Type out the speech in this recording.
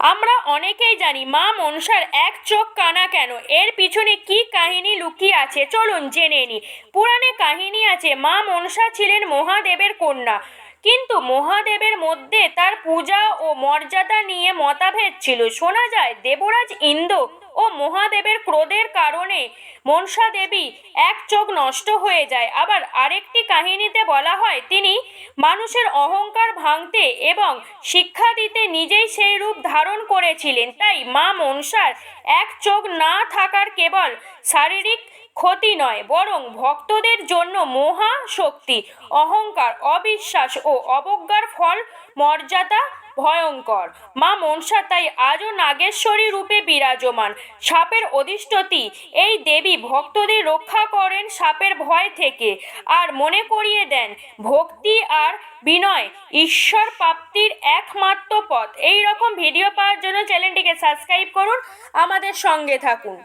আমরা অনেকেই জানি মা মনসার এক চোখ কানা কেন? এর পিছনে কি কাহিনী লুকিয়ে আছে? চলুন জেনে নিই পুরাণে কাহিনী আছে, মা মনসা ছিলেন মহাদেবের কন্যা। কিন্তু মহাদেবের মধ্যে তার পূজা ও মর্যাদা নিয়ে মতাভেদ ছিল। শোনা যায়, দেবরাজ ইন্দ্র ও মহাদেবের ক্রোধের কারণে মনসা দেবী এক চোখ নষ্ট হয়ে যায়। আবার আরেকটি কাহিনীতে বলা হয়, তিনি মানুষের অহংকার ভাঙতে এবং শিক্ষা দিতে নিজেই সেই রূপ ধারণ করেছিলেন। তাই মা মনসার এক চোখ না থাকার কেবল শারীরিক ক্ষতি নয়, বরং ভক্তদের জন্য মহা শক্তি। অহংকার, অবিশ্বাস ও অবজ্ঞার ফল মর্যাদা ভয়ঙ্কর। মা মনসা তাই আজও নাগেশ্বরী রূপে বিরাজমান। সাপের অধিষ্ঠতি, এই দেবী ভক্তদের রক্ষা করেন সাপের ভয় থেকে। আর মনে করিয়ে দেন, ভক্তি আর বিনয় ঈশ্বর প্রাপ্তির একমাত্র পথ। এই রকম ভিডিও পাওয়ার জন্য চ্যানেলটিকে সাবস্ক্রাইব করুন, আমাদের সঙ্গে থাকুন।